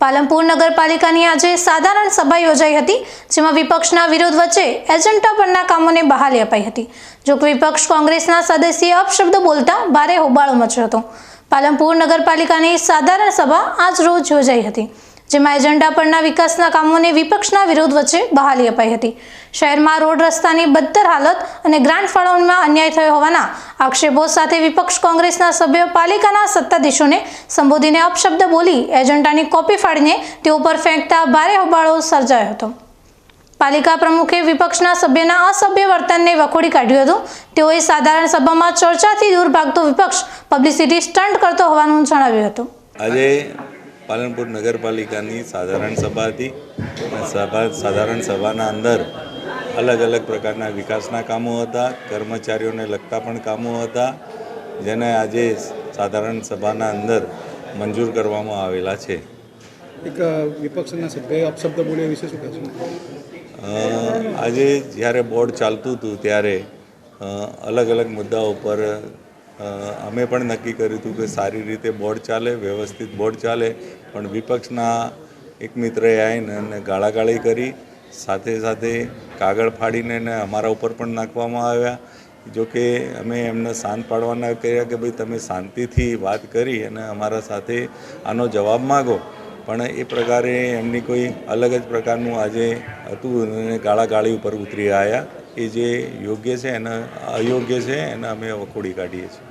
પાલનપુર નગરપાલિકાની આજે સાધારણ સભા યોજાઈ હતી, જેમાં વિપક્ષના વિરોધ વચ્ચે એજન્ટા પરના કામોને બહાલી અપાઈ હતી. જોકે વિપક્ષ કોંગ્રેસના સદસ્યે અપશબ્દ બોલતા ભારે હોબાળો મચ્યો હતો. પાલમપુર નગરપાલિકાની સાધારણ સભા આજ રોજ યોજાઈ હતી. જેમાં એજન્ડા પરના વિકાસના કામોને વિપક્ષના વિરોધ વચ્ચે બહાલી અપાઈ હતી. શહેરમાં રોડ રસ્તાની બદતર હાલત અને ગ્રાન્ટ ફાળવણીમાં અન્યાય થયો હોવાના આક્ષેપો સાથે વિપક્ષ કોંગ્રેસના સભ્યો પાલિકાના સત્તાધીશોને સંબોધીને અપશબ્દ બોલી એજન્ડાની કોપી ફાડીને તેઓ પર ફેંકતા ભારે હોબાળો સર્જાયો હતો. પાલિકા પ્રમુખે વિપક્ષના સભ્યના અસભ્ય વર્તનને વખોડી કાઢ્યું હતું. તેઓએ સાધારણ સભામાં ચર્ચાથી દૂર ભાગતો વિપક્ષ પબ્લિસિટી સ્ટન્ટ કરતો હોવાનું જણાવ્યું હતું. આજે પાલનપુર નગરપાલિકાની સાધારણ સભા હતી અને સભા સાધારણ સભાના અંદર અલગ અલગ પ્રકારના વિકાસના કામો હતા કર્મચારીઓને લગતા પણ કામો હતા જેને આજે સાધારણ સભાના અંદર મંજૂર કરવામાં આવેલા છે. એક વિપક્ષના સભ્યએ અપશબ્દ બોલ્યા વિશે શું કહેશો? આજે જ્યારે બોર્ડ ચાલતું હતું ત્યારે અલગ અલગ મુદ્દાઓ પર અમે પણ નક્કી કર્યું હતું કે સારી રીતે બોર્ડ ચાલે, વ્યવસ્થિત બોર્ડ ચાલે, પણ વિપક્ષના એક મિત્રએ આવીને અને ગાળાગાળી કરી. સાથે સાથે કાગળ ફાડીને એને અમારા ઉપર પણ નાખવામાં આવ્યા. જો કે અમે એમને શાંત પાડવાના કહ્યા કે ભાઈ તમે શાંતિથી વાત કરી અને અમારા સાથે આનો જવાબ માગો. પણ એ પ્રકારે એમની કોઈ અલગ જ પ્રકારનું આજે હતું અને ગાળાગાળી ઉપર ઉતરી આવ્યા. એ જે યોગ્ય છે એને અયોગ્ય છે એને અમે વખોડી કાઢીએ છીએ.